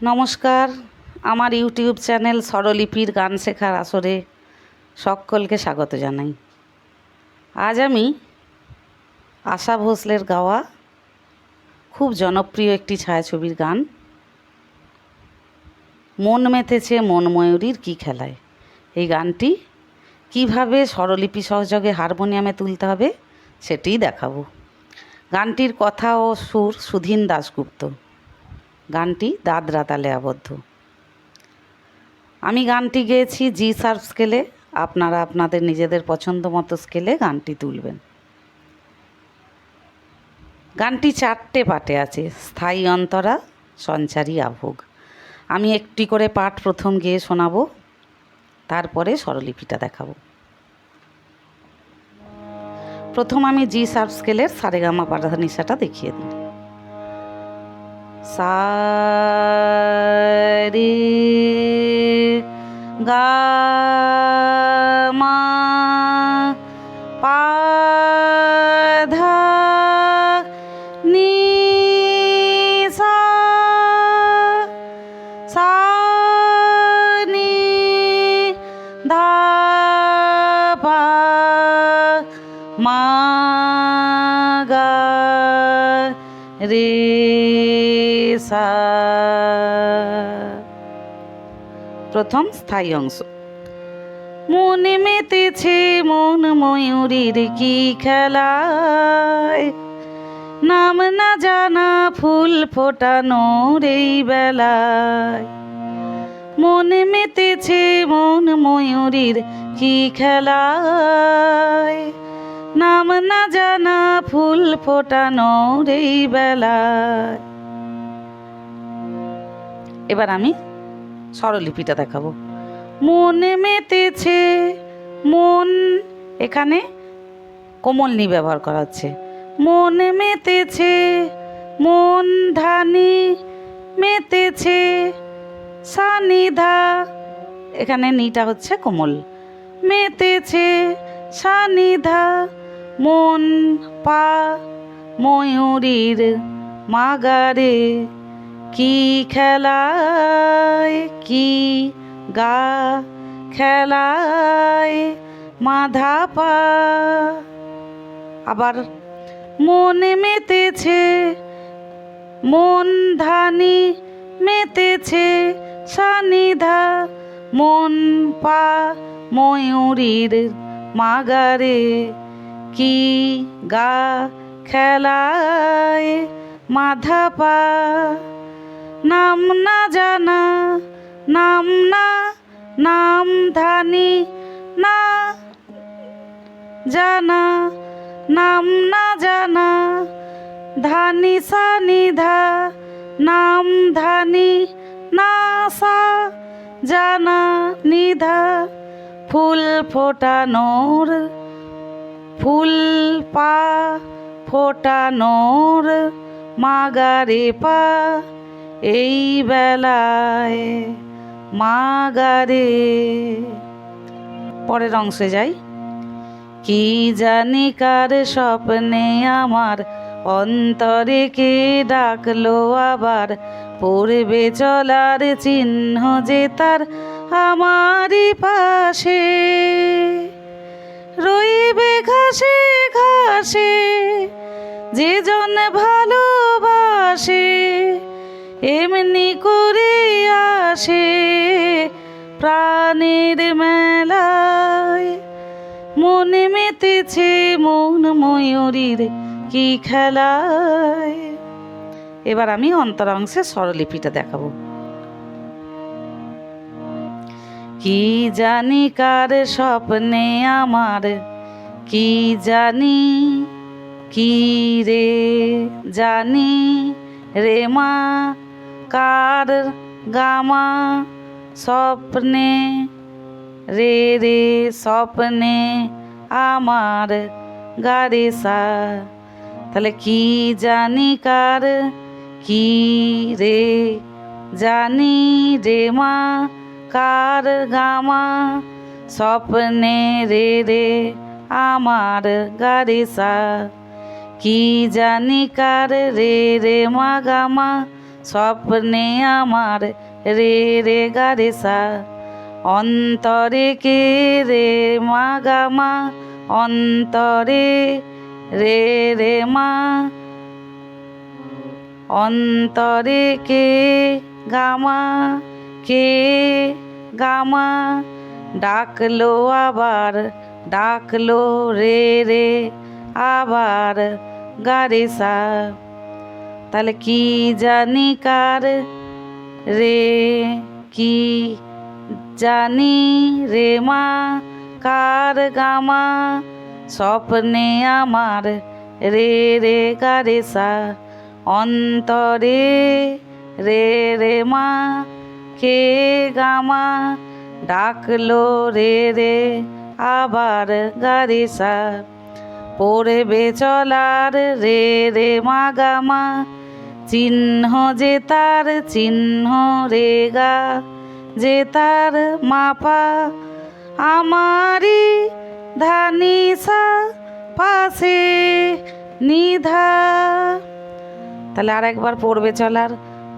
নমস্কার। আমার YouTube channel স্বরলিপির গান শেখার আসরে সকলকে স্বাগত জানাই। আজ আমি আশা ভোসলের গাওয়া খুব জনপ্রিয় একটি ছায়াছবির গান, মন মেতেছে মন ময়ূরীর কী খেলায়? এই গানটি কীভাবে স্বরলিপি সহযোগে হারমোনিয়ামে তুলতে হবে সেটিই দেখাবো। গানটির কথা ও সুর সুধীন দাশগুপ্ত। গানটি দাদরা তালে আবদ্ধ। আমি গানটি গেয়েছি জি সার্ভ স্কেলে। আপনারা আপনাদের নিজেদের পছন্দ মতো স্কেলে গানটি তুলবেন। গানটি চারটে পাটে আছে, স্থায়ী অন্তরা, সঞ্চারী আভোগ। আমি একটি করে পাঠ প্রথম গেয়ে শোনাবো, তারপরে স্বরলিপিটা দেখাবো। প্রথম আমি জি সার্ভ স্কেলের সারেগামা পাধানিসাটা দেখিয়ে দিই। সারে গা মা পা ধা নি সা সা নি ধা পা মা গা রে প্রথম স্থায়ী অংশ। মনে মেতেছে মন ময়ূরীর কি খেলায়। নাম না জানা ফুল ফোটানোর এই বেলায়। মনে মেতেছে মন ময়ূরীর কি খেলায়। নাম না জানা ফুল ফোটানোর এই বেলায়। এবার আমি স্বরলিপিটা দেখাবো। মনে মেতেছে, মন এখানে কোমলনি ব্যবহার করা হচ্ছে। মনে মেতেছে, মন ধানি মেতেছে সানিধা এখানে নিটা হচ্ছে কোমল। মেতেছে সানিধা মন পা, ময়ূরীর মাগারে। কি খেলায়, কি গা খেলায় মাধা পা? আবার মনে মেতেছে, মন ধানি মেতেছে, সানিধা মন পা ময়ূরীর মাগারে। কি গা খেলায় মাধা পা? নাম না জানা, নাম না, নাম ধানি, না জানা, নাম না জানা, ধানি সা নিধা নাম ধানি না সা জানা নিধা ফুল ফোটানোর, ফুল পা ফোটানোর, মাগারে পা এই বেলায় মাগারে পরের অংশে যাই। কি জানি কার স্বপ্নে আমার অন্তরে কে ডাকলো আবার? পড়বে চলার চিহ্ন যে তার আমারই পাশে। রইবে ঘাসে ঘাসে, যে জন ভালোবাসে। এমনি করে আসে প্রাণের মেলায়। মনে মেতেছে মন ময়ূরীর কি খেলায়। এবার আমি অন্তরাংশে স্বরলিপিটা দেখাবো। কি জানি কার স্বপ্নে আমার, কি জানি, কি রে জানি রে মা কার গামা স্বপ্নে, রে রে স্বপ্নে আমার গাড়ি সা। তাহলে কি জানি কার, কি রে জানি রে মা, কার গামা স্বপ্নে, রে রে আমার গাড়ি সা। কি জানি কার, রে রে মা গামা স্বপ্নে আমার রে রে গা রে সা অন্তরে কে রে মা গা মা? অন্তরে রে রে মা? অন্তরে কে গামা কে গামা ডাকলো আবার, ডাকলো রে রে আবার গারে সা তাহলে কি জানি কার রে? কি জানি রে মা? কার গামা? স্বপ্নে আমার রে রে গারে সা? অন্তরে রে রে মা? কে গামা? ডাকলো রে রে আবার গারে সা? পড়বে চলার রে রে মা গামা? চিহ্ন যে তার চিহ্ন রে গা, যে তার মাপা আমারি ধানিসা পাশে নিধা। তাহলে আর একবার পড়বে চলার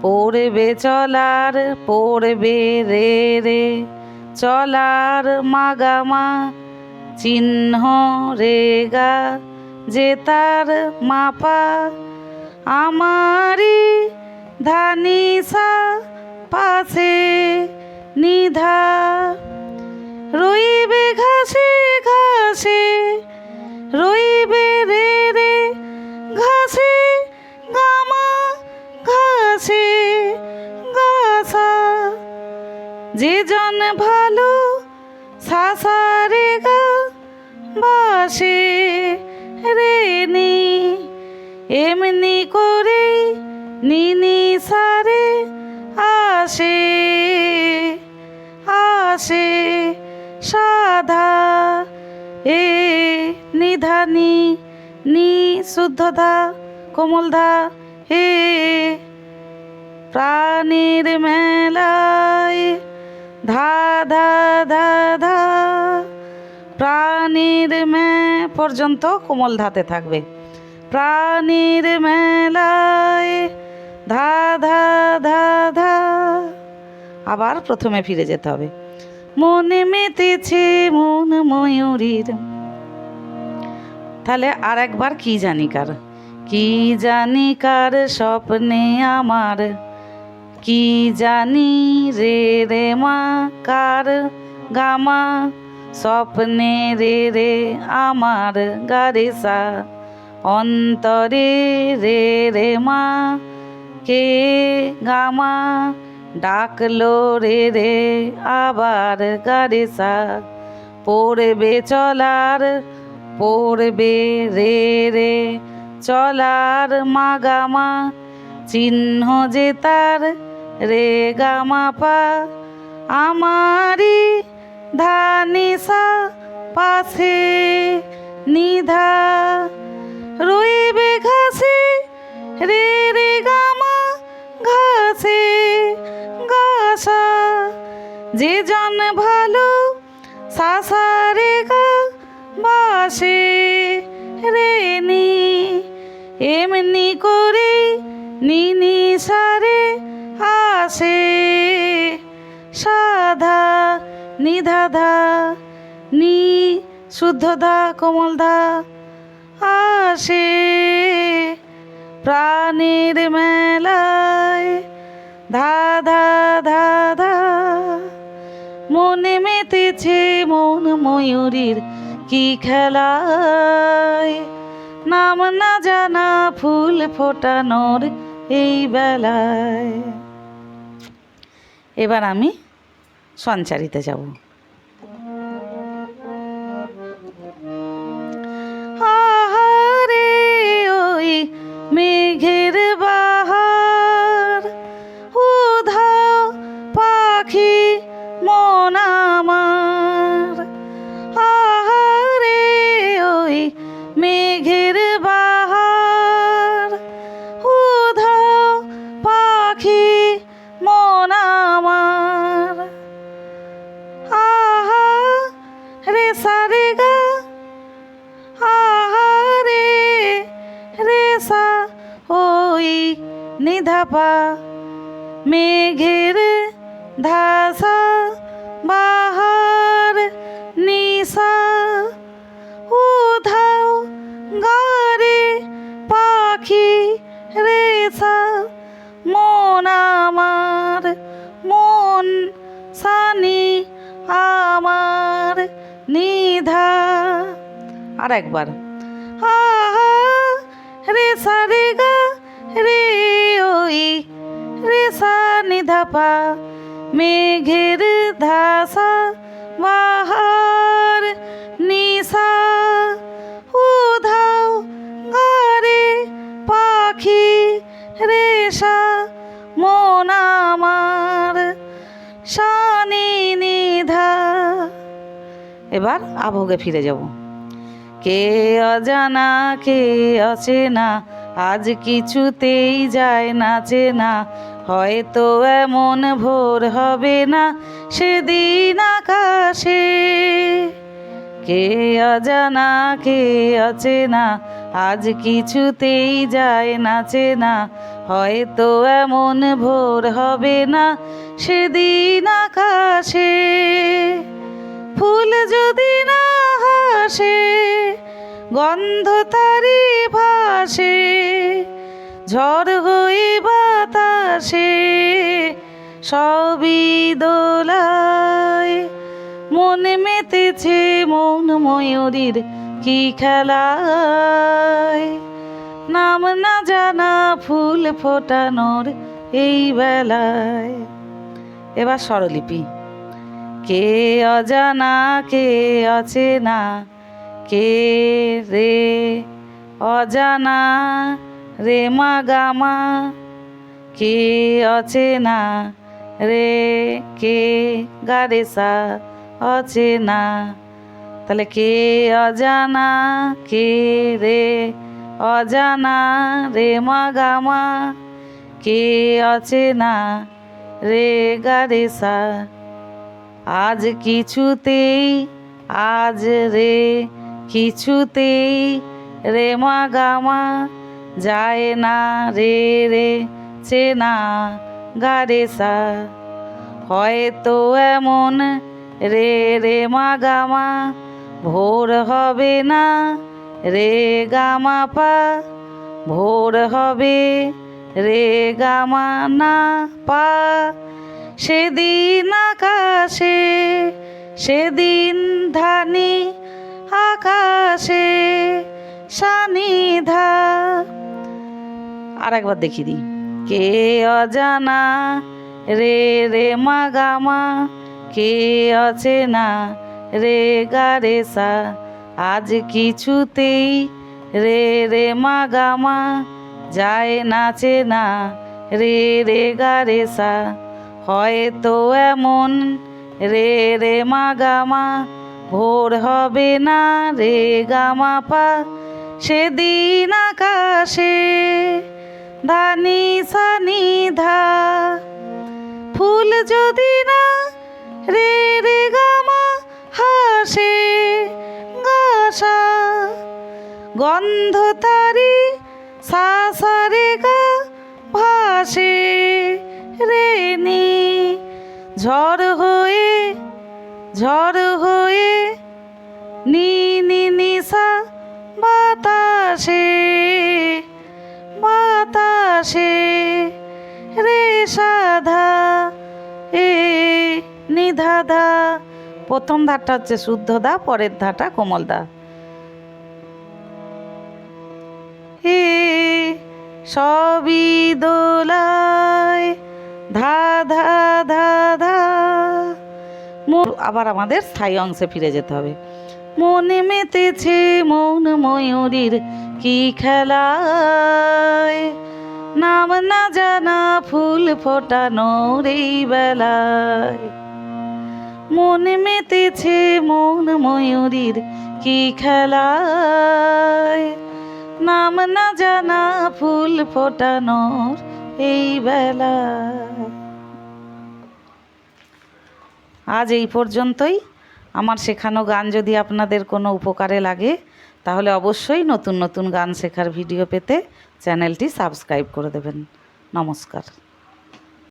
পড়বে চলার, পড়বে রে রে, চলার মাগামা চিহ্ন রে গা, যে তার মাপা আমারি ধানিসা পাশে নিধা। রইবে ঘাসে ঘাসে, রইবে রে রে ঘাসে, গামা ঘাসে গাছা। যে জন ভালো সাসারে গা বাসে আসে সাধা, এ নিধানি, নি শুদ্ধধা, কোমলধা হে প্রাণীর মেলায়, ধা ধা ধা ধা, প্রাণীর মে পর্যন্ত কোমল ধাতে থাকবে। প্রাণীর মেলায় ধা ধা ধা ধা, আবার প্রথমে ফিরে যেতে হবে। মনে মেতেছে মন ময়ূরীর। তাহলে আর একবার কি জানি কার? কি জানি কার স্বপ্নে আমার? কি জানি রে রে মা কার গামা? স্বপ্নে রে রে আমার গারে সা। অন্তরে রে রে মা কে গামা? ডাকলো রে রে, আবার গারে সা পড়বে চলার, পড়বে রে রে, চলার মাগামা। চিহ্ন যে তার, রে গামা পা আমারি ধানিসা পাশে নিধা। রইবে ঘাসে যে জন ভালো সাসারে গা বাসে রে নি এমনি করে নিনি সারে আসে। সাধা নিধাধা নি শুদ্ধধা কোমলধা আসে। প্রাণীর মেতেছে মন ময়ূরীর কি খেলায়? নাম না জানা ফুল ফোটানোর এই বেলায়। এবার আমি সঞ্চারিতে যাব। সারে গা আহা রে রে সা ওই নিধাপা মেঘের ধাসা আর একবার। আহা রে সা, রে গা, রে ওই, রে সা নিধা পা, মেঘের ধাসা, বাহার নিশা উধাও গারে পাখি, রেশা, মন আমার, শানি নিধা এবার আভোগে ফিরে যাব। কে অজানা, কে অচেনা, আজ কিছুতেই যায় না চেনা। হয়তো এমন ভোর হবে না সেদিন আকাশে। কে অজানা, কে অচেনা, আজ কিছুতেই যায় না চেনা। হয়তো এমন ভোর হবে না সেদিন আকাশে। ফুল যদি না হাসে গন্ধ তারি ভাসে, ঝড় হয়ে বাতাসে, সবই দোলায়। মনে মেতেছে মন ময়ূরীর কি খেলায়। নাম না জানা ফুল ফোটানোর এই বেলায়। এবার স্বরলিপি। কে অজানা, কে অচেনা কে রে? অজানা রে মা গামা কে অচেনা রে? কে গারেসা অচেনা? তাহলে কে অজানা, কে রে? অজানা রে মা গামা কে অচেনা রে গারেসা? আজ কিছুতেই আজ রে কিছুতেই রে মা গামা যায় না রে রে চেনা গারেসা হয়তো এমন রে রে মা গামা ভোর হবে না রে গামা পা। ভোর হবে রে গামা না পা। সেদিন আকাশে, সেদিন ধানি আকাশে সানিধা। আর একবার দেখিয়ে দিই। কে অজানা রে রে মা গামা কে অচেনা রে গা রে সা আজ কিছুতেই রে রে মা গামা যায় নাচে না রে রে গা রে সা হয়তো এমন রে রে মা গামা ভোর হবে না রে গামাপা, সেদিন আকাশে ধানি সানি ধা। ফুল যদি না রে রে গামা হাসে গাসা, গন্ধ তারি সাসারে গা ভাসে রেনি ঝড় হয়ে, ঝড় নি নিশা বাতাসে বাতাসে রে সাধা, এ নিধাধা। প্রথম ধারটা হচ্ছে শুদ্ধ দা, পরের ধাটা কোমল দা। হে সবই দোলায়, ধা ধা ধা ধা। আবার আমাদের স্থায়ী অংশে ফিরে যেতে হবে। মনে মেতেছে মৌন ময়ূরীর কি খেলায়? নাম না জানা ফুল ফোটানোর এই বেলায়। মনে মেতেছে মৌন ময়ূরীর কি খেলায়? নাম না জানা ফুল ফোটানোর এই বেলায়। আজ এই পর্যন্তই। আমার শেখানো গান যদি আপনাদের কোনো উপকারে লাগে, তাহলে অবশ্যই নতুন নতুন গান শেখার ভিডিও পেতে চ্যানেলটি সাবস্ক্রাইব করে দেবেন। নমস্কার।